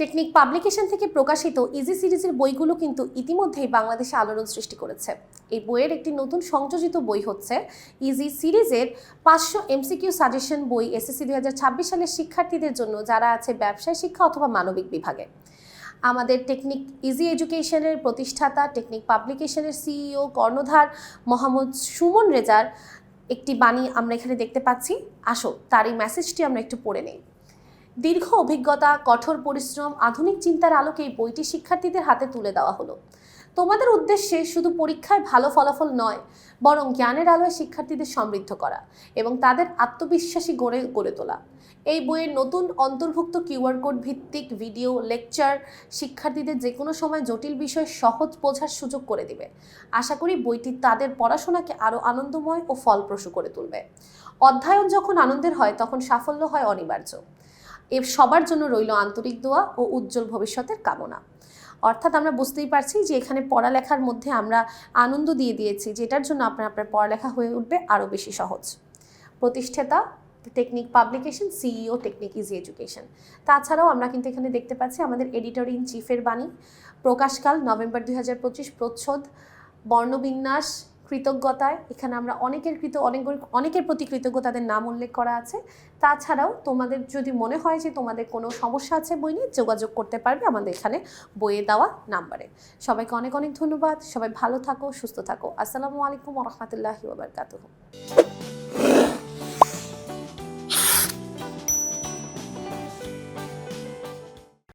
Technique publication থেকে প্রকাশিত easy সিরিজের বইগুলো কিন্তু ইতিমধ্যেই বাংলাদেশে আলোড়ন সৃষ্টি করেছে। এই বইয়ের একটি নতুন সংযোজিত বই হচ্ছে ইজি সিরিজের পাঁচশো এমসিকিউ সাজেশন বই এসএসসি দুই হাজার ছাব্বিশ সালের শিক্ষার্থীদের জন্য, যারা আছে ব্যবসায় শিক্ষা অথবা মানবিক বিভাগে। আমাদের টেকনিক ইজি এডুকেশনের প্রতিষ্ঠাতা টেকনিক পাবলিকেশনের সিইও কর্ণধার মোহাম্মদ সুমন রেজার, একটি বাণী আমরা এখানে দেখতে পাচ্ছি। আসো, তার এই মেসেজটি আমরা একটু পড়ে নেই। দীর্ঘ অভিজ্ঞতা, কঠোর পরিশ্রম, আধুনিক চিন্তার আলোকে এই বইটি শিক্ষার্থীদের হাতে তুলে দেওয়া হলো। তোমাদের উদ্দেশ্যে শুধু পরীক্ষায় ভালো ফলাফল নয়, বরং জ্ঞানের আলোয় শিক্ষার্থীদের সমৃদ্ধ করা এবং তাদের আত্মবিশ্বাসী গড়ে গড়ে তোলা। এই বইয়ের নতুন অন্তর্ভুক্ত কিউআর কোড ভিত্তিক ভিডিও, লেকচার শিক্ষার্থীদের যে কোনো সময় জটিল বিষয় সহজ বোঝার সুযোগ করে দিবে। আশা করি বইটি তাদের পড়াশোনাকে আরও আনন্দময় ও ফলপ্রসূ করে তুলবে। অধ্যয়ন যখন আনন্দের হয়, তখন সাফল্য হয় অনিবার্য। এর সবার জন্য রইল আন্তরিক দোয়া ও উজ্জ্বল ভবিষ্যতের কামনা। অর্থাৎ আমরা বুঝতেই পারছি যে এখানে পড়ালেখার মধ্যে আমরা আনন্দ দিয়ে দিয়েছি, যেটার জন্য আপনার আপনার পড়ালেখা হয়ে উঠবে আরও বেশি সহজ। প্রতিষ্ঠাতা Technic publication CEO Technic easy education তাছাড়াও আমরা কিন্তু এখানে দেখতে পাচ্ছি আমাদের এডিটর ইন চিফের বাণী, প্রকাশকাল নভেম্বর দুই হাজার পঁচিশ প্রচ্ছদ, বর্ণবিন্যাস কৃতজ্ঞতায়, এখানে আমরা অনেকের কৃত অনেক অনেকের প্রতি কৃতজ্ঞতাদের নাম উল্লেখ করা আছে। তাছাড়াও তোমাদের যদি মনে হয় যে তোমাদের কোনো সমস্যা আছে বই নিয়ে, যোগাযোগ করতে পারবে আমাদের এখানে বইয়ে দেওয়া নাম্বারে। সবাইকে অনেক অনেক ধন্যবাদ। সবাই ভালো থাকো, সুস্থ থাকো। আসসালামু আলাইকুম রহমতুল্লাহি ওবরকাতুহ